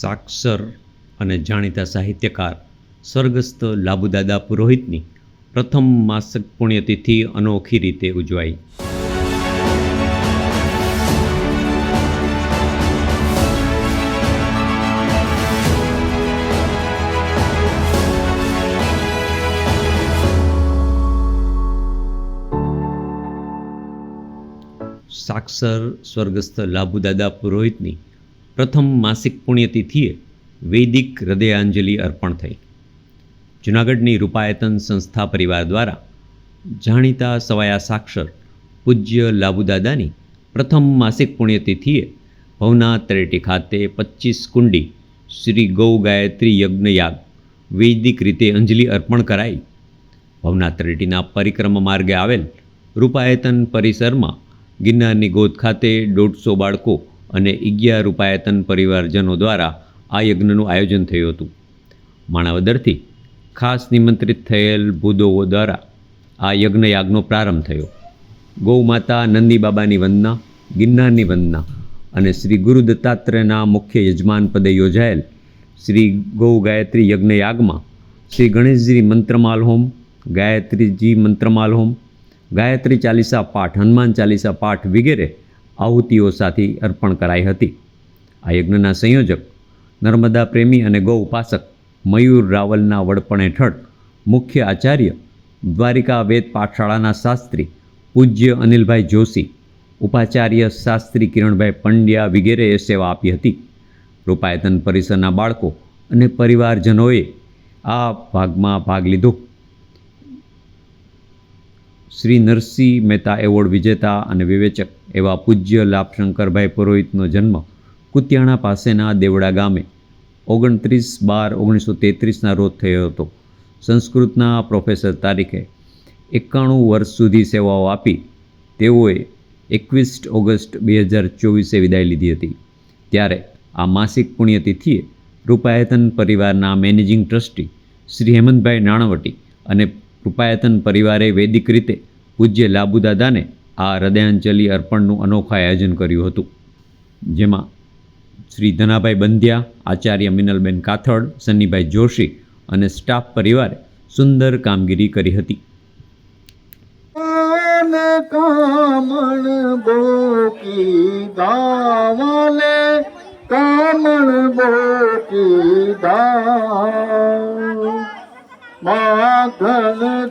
સાક્ષર અને જાણીતા સાહિત્યકાર સ્વર્ગસ્થ લાબુદાદા પુરોહિતની પ્રથમ માસક પુણ્યતિથિ અનોખી રીતે ઉજવાઈ. સાક્ષર સ્વર્ગસ્થ લાભુદાદા પુરોહિતની પ્રથમ માસિક પુણ્યતિથિએ વૈદિક હૃદયાંજલિ અર્પણ થઈ. જૂનાગઢની રૂપાયતન સંસ્થા પરિવાર દ્વારા જાણીતા સવાયા સાક્ષર પૂજ્ય લાબુદાદાની પ્રથમ માસિક પુણ્યતિથિએ ભવના તળેટી ખાતે પચીસ કુંડી શ્રી ગૌ ગાયત્રી યજ્ઞયાગ વૈદિક રીતે અંજલિ અર્પણ કરાઈ. ભવના તળેટીના પરિક્રમા માર્ગે આવેલ રૂપાયતન પરિસરમાં ગિરનારની ગોદ ખાતે દોઢસો બાળકો અને અગિયાર રૂપાયતન પરિવારજનો દ્વારા આ યજ્ઞનું આયોજન થયું હતું. માણાવદરથી ખાસ નિમંત્રિત થયેલ ભૂદોવો દ્વારા આ યજ્ઞયાગનો પ્રારંભ થયો. ગૌમાતા નંદી બાબાની વંદના, ગિરનારની વંદના અને શ્રી ગુરુ દત્તાત્રેયના મુખ્ય યજમાન પદે યોજાયેલ શ્રી ગૌ ગાયત્રી યજ્ઞયાગમાં શ્રી ગણેશજી મંત્રમાલ હોમ ગાયત્રીજી મંત્રમાલ હોમ ગાયત્રી ચાલીસા પાઠ, હનુમાન ચાલીસા પાઠ વગેરે આહુતિઓ સાથે અર્પણ કરાઈ હતી. આ યજ્ઞના સંયોજક નર્મદા પ્રેમી અને ગૌ ઉપાસક મયુર રાવલના વડપણ હેઠળ મુખ્ય આચાર્ય દ્વારિકા વેદ પાઠશાળાના શાસ્ત્રી પૂજ્ય અનિલભાઈ જોશી, ઉપાચાર્ય શાસ્ત્રી કિરણભાઈ પંડ્યા વગેરેએ સેવા આપી હતી. રૂપાયતન પરિસરના બાળકો અને પરિવારજનોએ આ ભાગમાં ભાગ લીધો. શ્રી નરસિંહ મહેતા એવોર્ડ વિજેતા અને વિવેચક એવા પૂજ્ય લાભશંકરભાઈ પુરોહિતનો જન્મ કુતિયાણા પાસેના દેવડા ગામે ઓગણત્રીસ બાર ઓગણીસો તેત્રીસના રોજ થયો હતો. સંસ્કૃતના પ્રોફેસર તારીખે એકાણું વર્ષ સુધી સેવાઓ આપી તેઓએ એકવીસ ઓગસ્ટ બે હજાર ચોવીસે વિદાય લીધી હતી. ત્યારે આ માસિક પુણ્યતિથિએ રૂપાયતન પરિવારના મેનેજિંગ ટ્રસ્ટી શ્રી હેમંતભાઈ નાણવટી અને રૂપાયતન પરિવારે વૈદિક રીતે પૂજ્ય લાબુદાદાને આ હૃદયાંજલિ અર્પણનું અનોખા આયોજન કર્યું હતું. જેમાં શ્રી ધનાભાઈ બંધ્યા, આચાર્ય મિનલબેન કાથડ, સન્નીભાઈ જોશી અને સ્ટાફ પરિવારે સુંદર કામગીરી કરી હતી. કામણ બોકી દા માખણ